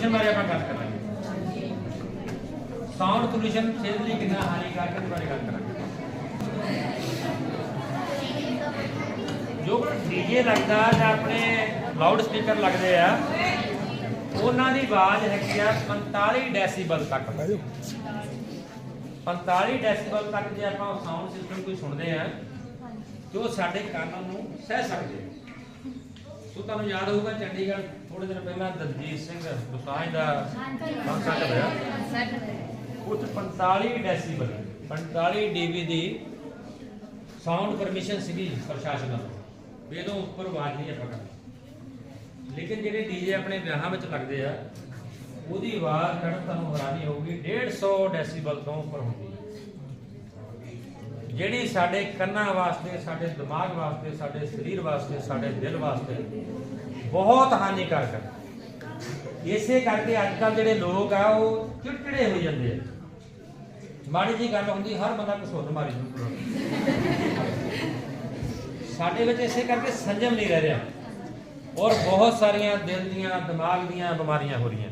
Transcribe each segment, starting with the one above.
Pollution ਬਾਰੇ ਆਪਾਂ ਗੱਲ ਕਰਾਂਗੇ। ਸਾਊਂਡ ਪੋਲੂਸ਼ਨ ਸਿਹਤ ਲਈ ਕਿੰਨਾ ਹਾਨੀਕਾਰਕ ਹੈ ਬਾਰੇ ਗੱਲ ਕਰਾਂਗੇ। ਜੋ ਡੀਜੇ ਲੱਗਦਾ ਜਾਂ ਆਪਣੇ ਲਾਊਡ ਸਪੀਕਰ ਲੱਗਦੇ ਆ, ਉਹਨਾਂ ਦੀ ਆਵਾਜ਼ ਹੈਗੀ ਆ 45 ਡੈਸੀਬਲ ਤੱਕ। 45 ਡੈਸੀਬਲ ਤੱਕ ਜੇ ਆਪਾਂ ਸਾਊਂਡ ਸਿਸਟਮ ਕੋਈ ਸੁਣਦੇ ਆ, ਤੇ ਉਹ ਸਾਡੇ ਕੰਨਾਂ ਨੂੰ ਸਹਿ ਸਕਦੇ ਆ। ਸੋ ਤੁਹਾਨੂੰ ਯਾਦ ਹੋਊਗਾ ਚੰਡੀਗੜ੍ਹ ਥੋੜੇ ਦਿਨ ਪਹਿਲਾਂ ਦਲਜੀਤ ਸਿੰਘ ਦੁਸਾਂਝ ਦਾ ਕੰਸਰਟ ਹੋਇਆ ਉੱਥੇ 45 ਡੈਸੀਬਲ 45 ਡੀਬੀ ਦੀ ਸਾਊਂਡ ਪਰਮਿਸ਼ਨ ਸੀਗੀ ਪ੍ਰਸ਼ਾਸਨ ਵੱਲੋਂ। ਵੀ ਇਹਦੋਂ ਉੱਪਰ ਆਵਾਜ਼ ਨਹੀਂ ਆਪਾਂ ਕਰਨੀ। ਲੇਕਿਨ ਜਿਹੜੇ ਡੀਜੇ ਆਪਣੇ ਵਿਆਹਾਂ ਵਿੱਚ ਲੱਗਦੇ ਆ ਉਹਦੀ ਆਵਾਜ਼ ਕੱਢ ਤੁਹਾਨੂੰ ਹੈਰਾਨੀ ਹੋਊਗੀ 150 ਡੈਸੀਬਲ ਤੋਂ ਉੱਪਰ ਹੁੰਦੀ ਹੈ ਜਿਹੜੀ ਸਾਡੇ ਕੰਨਾਂ ਵਾਸਤੇ, ਸਾਡੇ ਦਿਮਾਗ ਵਾਸਤੇ, ਸਾਡੇ ਸਰੀਰ ਵਾਸਤੇ, ਸਾਡੇ ਦਿਲ ਵਾਸਤੇ ਬਹੁਤ ਹਾਨੀਕਾਰਕ ਹੈ। ਇਸੇ ਕਰਕੇ ਅੱਜ ਕੱਲ ਜਿਹੜੇ ਲੋਕ ਆ, ਉਹ ਚਿੜਚਿੜੇ ਹੋ ਜਾਂਦੇ ਆ। ਮਾੜੀ ਜੀ ਗੱਲ ਹੁੰਦੀ, ਹਰ ਬੰਦਾ ਕਸੋਟ ਮਾਰੀ ਜਾਂਦਾ। ਸਾਡੇ ਵਿੱਚ ਇਸੇ ਕਰਕੇ ਸੰਜਮ ਨਹੀਂ ਰਹਿ ਰਿਹਾ। ਔਰ ਬਹੁਤ ਸਾਰੀਆਂ ਦਿਲ ਦੀਆਂ, ਦਿਮਾਗ ਦੀਆਂ ਬਿਮਾਰੀਆਂ ਹੋ ਰਹੀਆਂ।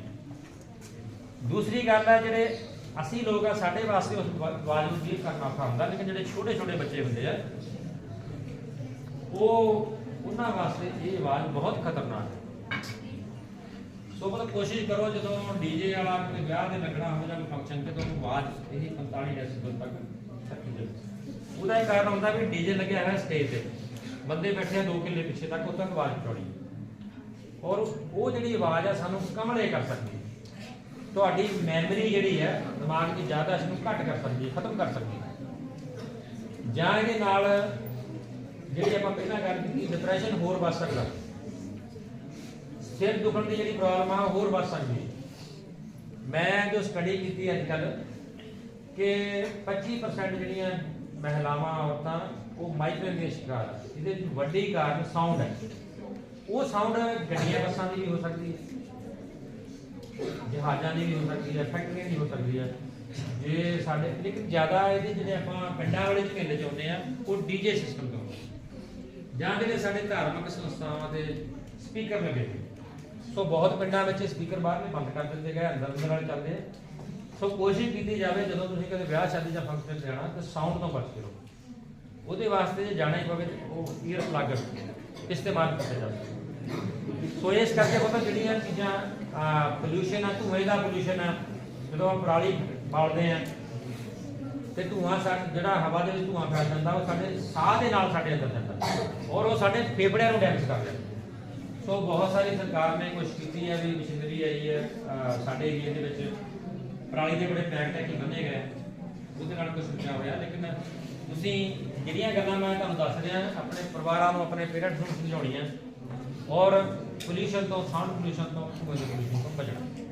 ਦੂਸਰੀ ਗੱਲ ਹੈ ਜਿਹੜੇ ਅਸੀਂ ਲੋਕ ਆ, ਸਾਡੇ ਵਾਸਤੇ ਉਸ ਵਾ- ਆਵਾਜ਼ ਨੂੰ ਠੀਕ ਕਰਨਾ ਔਖਾ ਹੁੰਦਾ, ਲੇਕਿਨ ਜਿਹੜੇ ਛੋਟੇ ਛੋਟੇ ਬੱਚੇ ਹੁੰਦੇ ਆ, ਉਹ ਉਹਨਾਂ ਵਾਸਤੇ ਇਹ ਆਵਾਜ਼ ਬਹੁਤ ਖਤਰਨਾਕ ਹੈ। ਸੋ ਮਤਲਬ ਕੋਸ਼ਿਸ਼ ਕਰੋ, ਜਦੋਂ ਡੀਜੇ ਵਾਲਾ ਕੋਈ ਵਿਆਹ ਦੇ ਲੱਗਣਾ ਹੋਵੇ ਜਾਂ ਕੋਈ ਫੰਕਸ਼ਨ ਤੇ ਤੁਹਾਨੂੰ ਆਵਾਜ਼ ਇਹ 45 ਡੈਸੀਬਲ ਤੱਕ ਰੱਖੀ ਜਾਵੇ। ਉਹਦਾ ਇਹ ਕਾਰਨ ਹੁੰਦਾ ਵੀ ਡੀਜੇ ਲੱਗਿਆ ਹੋਇਆ ਸਟੇਜ ਤੇ। ਬੰਦੇ ਬੈਠੇ ਆ 2 ਕਿੱਲੇ ਪਿੱਛੇ ਤੱਕ, ਉਹ ਤੱਕ ਆਵਾਜ਼ ਚੌੜੀ ਔਰ ਉਹ ਜਿਹੜੀ ਆਵਾਜ਼ ਆ, ਸਾਨੂੰ ਕਮਲੇ ਕਰ ਸਕਦੀ ਹੈ। ਤੁਹਾਡੀ ਮੈਮਰੀ ਜਿਹੜੀ ਹੈ, ਦਿਮਾਗ ਦੀ ਯਾਦਾਸ਼ਤ ਨੂੰ ਘੱਟ ਕਰ ਸਕਦੀ ਹੈ, ਖਤਮ ਕਰ ਸਕਦੀ ਹੈ। ਜਾਂ ਇਹਦੇ ਨਾਲ ਜਿਹੜੀ ਆਪਾਂ ਪਹਿਲਾਂ ਗੱਲ ਕੀਤੀ ਡਿਪਰੈਸ਼ਨ ਹੋਰ ਵੱਧ ਸਕਦਾ। ਸਿਰ ਦੁਖਣ ਦੀ ਜਿਹੜੀ ਪ੍ਰੋਬਲਮ ਆ ਹੋਰ ਵੱਧ ਸਕਦੀ ਮੈਂ ਜੋ ਸਟੱਡੀ ਕੀਤੀ ਅੱਜ ਕੱਲ ਕਿ 25% ਜਿਹੜੀਆਂ ਮਹਿਲਾਵਾਂ, ਔਰਤਾਂ, ਉਹ ਮਾਈਗ੍ਰੇਨ ਦੇ ਸ਼ਿਕਾਰ ਆ। ਇਹਦੇ ਵਿੱਚ ਵੱਡੀ ਕਾਰਨ ਸਾਊਂਡ ਹੈ। ਉਹ ਸਾਊਂਡ ਗੱਡੀਆਂ, ਬੱਸਾਂ ਦੀ ਵੀ ਹੋ ਸਕਦੀ ਹੈ। ਜਹਾਜ਼ਾਂ ਦੀ ਵੀ ਹੋ ਸਕਦੀ ਹੈ, ਫੈਕਟਰੀਆਂ ਦੀ ਹੋ ਸਕਦੀ ਹੈ। ਜੇ ਸਾਡੇ ਲੇਕਿਨ ਜ਼ਿਆਦਾ ਇਹਦੇ ਜਿਹੜੇ ਆਪਾਂ ਪਿੰਡਾਂ ਵਾਲੇ ਝਮੇਲੇ ਚ ਆਉਂਦੇ ਆ, ਉਹ ਡੀਜੇ ਸਿਸਟਮ ਤੋਂ ਜਾਂ ਜਿਹੜੇ ਸਾਡੇ ਧਾਰਮਿਕ ਸੰਸਥਾਵਾਂ ਦੇ ਸਪੀਕਰ ਲੱਗੇ ਸੋ ਬਹੁਤ ਪਿੰਡਾਂ ਵਿੱਚ ਸਪੀਕਰ ਬਾਹਰ ਨੇ ਬੰਦ ਕਰ ਦਿੱਤੇ ਗਏ, ਅੰਦਰ ਅੰਦਰ ਵਾਲੇ ਚੱਲਦੇ ਆ। ਸੋ ਕੋਸ਼ਿਸ਼ ਕੀਤੀ ਜਾਵੇ, ਜਦੋਂ ਤੁਸੀਂ ਕਦੇ ਵਿਆਹ ਸ਼ਾਦੀ ਜਾਂ ਫੰਕਸ਼ਨ ਤੇ ਜਾਣਾ, ਤਾਂ ਸਾਊਂਡ ਤੋਂ ਬਚ ਕੇ ਰਹੋ। ਉਹਦੇ ਵਾਸਤੇ ਜੇ ਜਾਣਾ ਹੀ ਪਵੇ, ਤੇ ਉਹ ਈਅਰ ਪਲੱਗ ਇਸਤੇਮਾਲ ਕੀਤਾ ਜਾਵੇ ਸੋ ਇਸ ਕਰਕੇ ਪਤਾ ਜਿਹੜੀਆਂ ਚੀਜ਼ਾਂ ਪੋਲੂਸ਼ਨ ਆ, ਧੂਏ ਦਾ ਪੋਲੂਸ਼ਨ ਆ, ਜਦੋਂ ਆਪਾਂ ਪਰਾਲੀ ਬਾਲਦੇ ਆ, ਤੇ ਧੂਆਂ ਸਾ, ਜਿਹੜਾ ਹਵਾ ਦੇ ਵਿੱਚ ਧੂਆਂ ਫੈਲ ਜਾਂਦਾ, ਉਹ ਸਾਡੇ ਸਾਹ ਦੇ ਨਾਲ ਸਾਡੇ ਅੰਦਰ ਜਾਂਦਾ। ਔਰ ਉਹ ਸਾਡੇ ਫੇਫੜਿਆਂ ਨੂੰ ਡੈਮੇਜ ਕਰਦਾ। ਸੋ ਬਹੁਤ ਸਾਰੀ ਸਰਕਾਰ ਨੇ ਕੋਸ਼ਿਸ਼ ਕੀਤੀ ਹੈ ਵੀ ਮਸ਼ੀਨਰੀ ਆਈ ਹੈ ਸਾਡੇ ਏਰੀਆ ਦੇ ਵਿੱਚ। ਪਰਾਲੀ ਦੇ ਬੜੇ ਪੈਕਟ ਹੈ ਕਿ ਬੰਨੇ ਗਏ ਉਹਦੇ ਨਾਲ ਕੁਝ ਬਚਾ ਹੋਇਆ, ਲੇਕਿਨ ਤੁਸੀਂ ਜਿਹੜੀਆਂ ਗੱਲਾਂ ਮੈਂ ਤੁਹਾਨੂੰ ਦੱਸ ਰਿਹਾ, ਆਪਣੇ ਪਰਿਵਾਰਾਂ ਨੂੰ, ਆਪਣੇ ਪੇਰੈਂਟਸ ਨੂੰ ਸਮਝਾਉਣੀਆਂ। ਔਰ ਪੋਲੂਸ਼ਨ ਤੋਂ ਸਾਊਂਡ ਪੋਲੂਸ਼ਨ ਤੋਂ ਕੋਈ ਪੋਲੂਸ਼ਨ ਤੋਂ ਬਚਣਾ